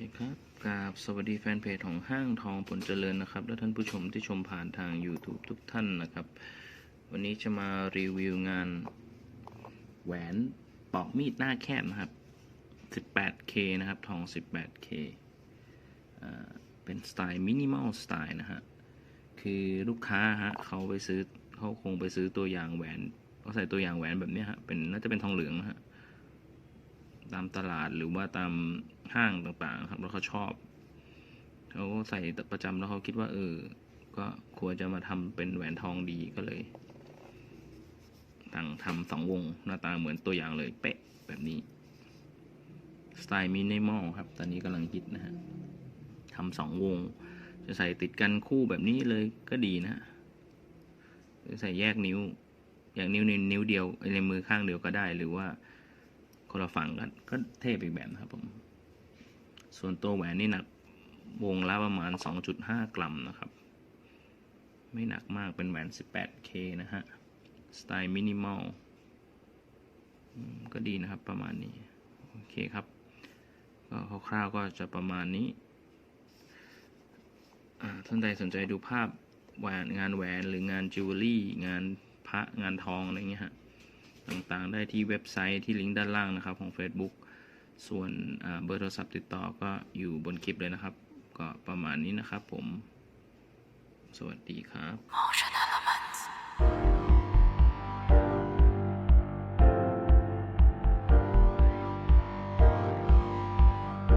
ครับกราบสวัสดีแฟนเพจของห้างทองผลเจริญนะครับ และท่านผู้ชมที่ชมผ่านทาง YouTube ทุกท่านนะครับ วันนี้จะมารีวิวงาน แหวนปอกมีดหน้าแคบนะครับ 18K นะครับ ทอง 18K อเป็นสไตล์มินิมอลสไตล์นะฮะ คือลูกค้าฮะเขาไปซื้อเขาคงไปซื้อตัวอย่างแหวนเขาใส่ตัวอย่างแหวนแบบนี้ฮะเป็นน่าจะเป็นทองเหลืองนะฮะ ตามตลาดหรือว่าตามห้างต่างๆ ครับ แล้วเขาชอบเขาก็ใส่ประจำแล้วเขาคิดว่า เออ ก็ควรจะมาทำเป็นแหวนทองดีก็เลยตั้งทำสองวงหน้าตาเหมือนตัวอย่างเลย เป๊ะแบบนี้ สไตล์มินิมอลครับ ตอนนี้กำลังฮิตนะฮะทำสองวง จะใส่ติดกันคู่แบบนี้เลยก็ดีนะฮะหรือใส่แยกนิ้ว อย่างนิ้วในนิ้วเดียวในมือข้างเดียวก็ได้ หรือว่า คนละฝั่งกันก็เทพอีกแบบนะครับผม ส่วนตัวแหวนนี่หนักวงละประมาณ 2.5 กรัมนะครับ ไม่หนักมากเป็นแหวน 18K นะฮะ สไตล์มินิมอลก็ดีนะครับประมาณนี้ โอเคครับ ก็คร่าวๆก็จะประมาณนี้อ่าท่านใดสนใจดูภาพงานแหวนหรืองานจิวเวลรี่ งานพระงานทองอะไรเงี้ยฮะ ต่างๆ ได้ที่เว็บไซต์ที่ลิงก์ด้านล่างนะครับของ Facebook ส่วนเบอร์โทรศัพท์ติดต่อก็อยู่บนคลิปเลยนะครับ ก็ประมาณนี้นะครับผม สวัสดีครับ